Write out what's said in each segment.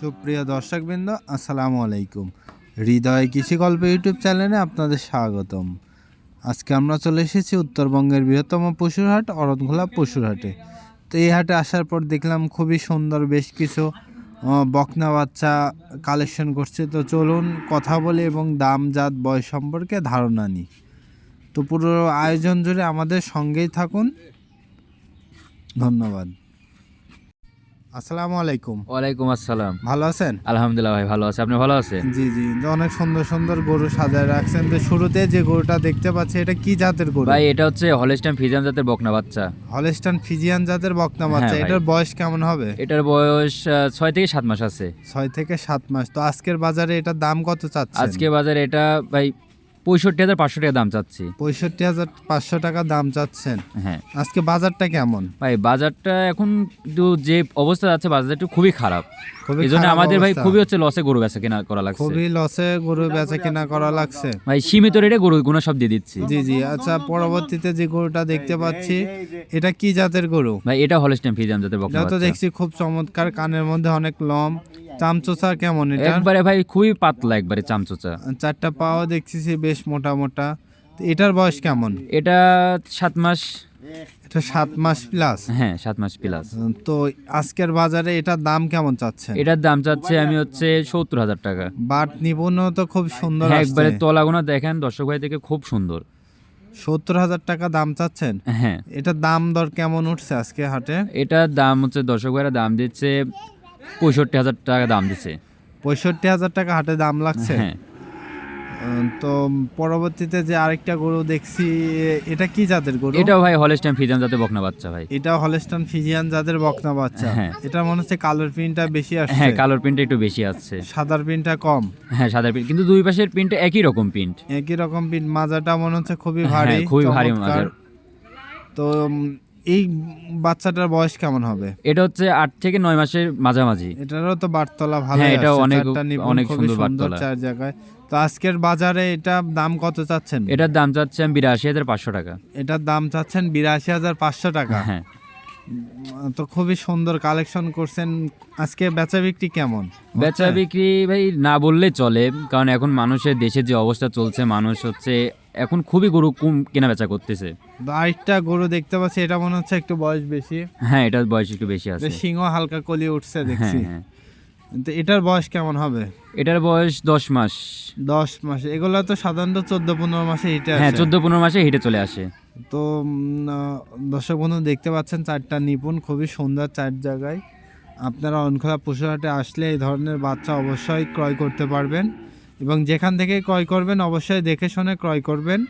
সুপ্রিয় দর্শকবৃন্দ, আসসালামু আলাইকুম। হৃদয় কৃষি গল্প ইউটিউব চ্যানেলে আপনাদের স্বাগতম। আজকে আমরা চলে এসেছি উত্তরবঙ্গের বৃহত্তম পশুর হাট, অরণখোলা পশুর হাটে। তো এই হাটে আসার পর দেখলাম খুবই সুন্দর বেশ কিছু বকনা বাচ্চা কালেকশন করছে। তো চলুন কথা বলি এবং দাম, জাত, বয়স সম্পর্কে ধারণা নিই। তো পুরো আয়োজন জুড়ে আমাদের সঙ্গেই থাকুন। ধন্যবাদ। আসসালামু আলাইকুম। ওয়ালাইকুম আসসালাম। ভালো আছেন? আলহামদুলিল্লাহ ভাই ভালো আছে। আপনি ভালো আছেন? জি জি অনেক সুন্দর সুন্দর গরু সাজায় রাখছেন। তো শুরুতে যে গরুটা দেখতে পাচ্ছি এটা কি জাতের গরু? ভাই এটা হচ্ছে হলেস্টাইন ফিজিয়ান জাতের বকনা বাচ্চা। হলস্টান ফিজিয়ান জাতের বকনা বাচ্চা। হ্যাঁ, এটার বয়স কেমন হবে? এটার বয়স ছয় থেকে সাত মাস আছে। ছয় থেকে সাত মাস। তো আজকের বাজারে এটার দাম কত চাচ্ছেন? আজকে বাজারে এটা ভাই পঁয়ষট্টি হাজার পাঁচশো টাকা দাম চাচ্ছি। পঁয়ষট্টি হাজার পাঁচশো টাকা দাম চাচ্ছেন? হ্যাঁ। আজকে বাজারটা কেমন? ভাই বাজারটা এখন একটু যে অবস্থা যাচ্ছে বাজারটা একটু খুবই খারাপ। এই জন্য আমাদের ভাই খুবই হচ্ছে লসে গরু বেচা কেনা করা লাগছে। খুবই লসে গরু বেচা কেনা করা লাগছে। ভাই সীমিত রেটে গরু গুলো সব দিয়ে দিচ্ছি। জি জি। আচ্ছা পরবর্তীতে যে গরুটা দেখতে পাচ্ছি এটা কি জাতের গরু? ভাই এটা হলেস্টাইন ফিজিয়ান জাতের বকনা তো দেখছি খুব চমৎকার কানের মধ্যে অনেক লম। চামচোচা কেমন এটা? একবারে ভাই খুবই পাতলা একবারে চামচোচা। চারটা পাও দেখছি বেশ মোটা মোটা। এটার বয়স কেমন? এটা সাত মাস। এটা সাত মাস প্লাস হ্যাঁ সাত মাস প্লাস তো আজকের বাজারে এটার দাম কেমন চাচ্ছেন? এটার দাম চাচ্ছে আমি হচ্ছে সত্তর হাজার টাকা। বাট নিপুণ তো খুব সুন্দর হ্যাঁ, একবারে তলাগুনা দেখেন দর্শক ভাই থেকে খুব সুন্দর। সত্তর হাজার টাকা দাম চাচ্ছেন? হ্যাঁ। এটার দাম দর কেমন উঠছে আজকে হাটে? এটার দাম হচ্ছে দর্শক ভাইরা দাম দিচ্ছে পঁয়ষট্টি হাজার টাকা দাম দিচ্ছে পঁয়ষট্টি হাজার টাকা হাটে দাম লাগছে? হ্যাঁ। তো পরবর্তীতে যে আরেকটা গরু দেখছি এটা কি জাতের গরু? এটাও ভাই হলেস্টাইন ফিজিয়ান জাতের বকনা বাচ্চা ভাই। এটা হলস্টান ফিজিয়ান জাতের বকনা বাচ্চা। হ্যাঁ। এটা মনে হচ্ছে কালোর প্রিন্টটা বেশি আসছে। হ্যাঁ কালোর প্রিন্টটা একটু বেশি আসছে। সাদার প্রিন্টটা কম। হ্যাঁ সাদা প্রিন্ট। কিন্তু দুই পাশের প্রিন্ট একই রকম প্রিন্ট। একই রকম প্রিন্ট। মাজাটা মনে হচ্ছে খুবই হ্যাঁ, ভারী খুবই ভারী মাজার। তো এই বাচ্চাটার বয়স কেমন হবে? এটা হচ্ছে আট থেকে নয় মাসের মাঝামাঝি। এটারও তো বার্তলা ভালো হ্যাঁ, এটাও অনেক- অনেক সুন্দর সুন্দর চার জায়গায়। তো আজকের বাজারে এটা দাম কত চাচ্ছেন? এটার দাম চাচ্ছেন বিরাশি হাজার পাঁচশো টাকা। এটার দাম চাচ্ছেন বিরাশি হাজার পাঁচশো টাকা। হ্যাঁ। তো খুবই সুন্দর কালেকশন করছেন। আজকে বেচা বিক্রি কেমন? বেচা বিক্রি ভাই না বললে চলে কারণ এখন মানুষের দেশে যে অবস্থা চলছে মানুষ হচ্ছে এখন খুবই গরু কম কেনা বেচা করতেছে আরেকটা গরু দেখতে পাচ্ছি এটা মনে হচ্ছে একটু বয়স বেশি। হ্যাঁ এটার বয়স একটু বেশি আছে। সিংহ হালকা কলি উঠছে হ্যাঁ দেখছি হ্যাঁ। তো এটার বয়স কেমন হবে? এটার বয়স দশ মাস। দশ মাস এগুলা তো সাধারণত চোদ্দ পনেরো মাসে হিটে হ্যাঁ চোদ্দ পনেরো মাসে হেঁটে চলে আসে। তো দর্শক বন্ধু দেখতে পাচ্ছেন চারটা নিপুণ খুবই সুন্দর চার জায়গায়। আপনারা অনখোলা পশুহাটে আসলে এই ধরনের বাচ্চা অবশ্যই ক্রয় করতে পারবেন। এবং যেখান থেকে ক্রয় করবেন অবশ্যই দেখে শুনে ক্রয় করবেন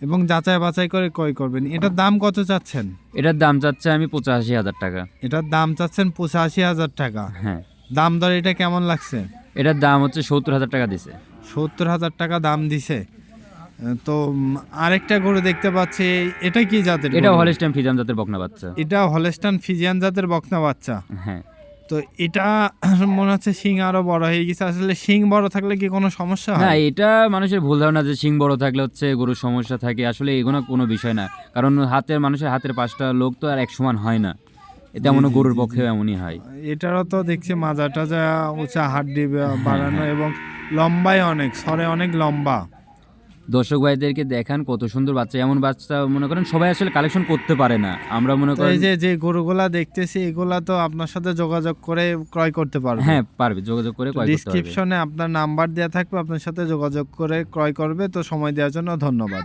এবং যাচাই বাছাই করে ক্রয় করবেন। এটার দাম কত চাচ্ছেন? এটার দাম চাচ্ছে আমি পঁচাশি হাজার টাকা। এটার দাম চাচ্ছেন পঁচাশি হাজার টাকা। হ্যাঁ। দাম দর এটা কেমন লাগছে? এটার দাম হচ্ছে সত্তর হাজার টাকা দিছে। সত্তর হাজার টাকা দাম দিছে। তো আরেকটা গরু দেখতে পাচ্ছি এটা কি জাতের এটা? হলিস্টাইন ফিজান জাতের বকনা বাচ্চা। এটা হলেস্টান ফিজিয়ান জাতের বকনা বাচ্চা। হ্যাঁ। তো এটা মনে হচ্ছে শিং আরও বড় হয়ে গেছে। আসলে শিং বড় থাকলে কি কোনো সমস্যা হয়? না এটা মানুষের ভুল ধারণা যে শিং বড় থাকলে হচ্ছে গরুর সমস্যা থাকে। আসলে এগুলো কোনো বিষয় না। কারণ হাতের মানুষের হাতের পাঁচটা লোক তো আর এক সমান হয় না। এটা এমনও গরুর পক্ষে এমনই হয়। এটারও তো দেখছি মাজাটা যা উঁচা হাড্ডি বাড়ানো এবং লম্বাই অনেক সরে অনেক লম্বা। দর্শক ভাইদেরকে দেখান কত সুন্দর বাচ্চা এমন বাচ্চা মনে করেন সবাই আসলে কালেকশন করতে পারে না। আমরা মনে করি যে যে গরুগুলা দেখতেছি এগুলা তো আপনার সাথে যোগাযোগ করে ক্রয় করতে পারবে। হ্যাঁ পারবে যোগাযোগ করে ক্রয় করতে পারবে। ডিসক্রিপশনে আপনার নাম্বার দেওয়া থাকবে আপনার সাথে যোগাযোগ করে ক্রয় করবে। তো সময় দেওয়ার জন্য ধন্যবাদ।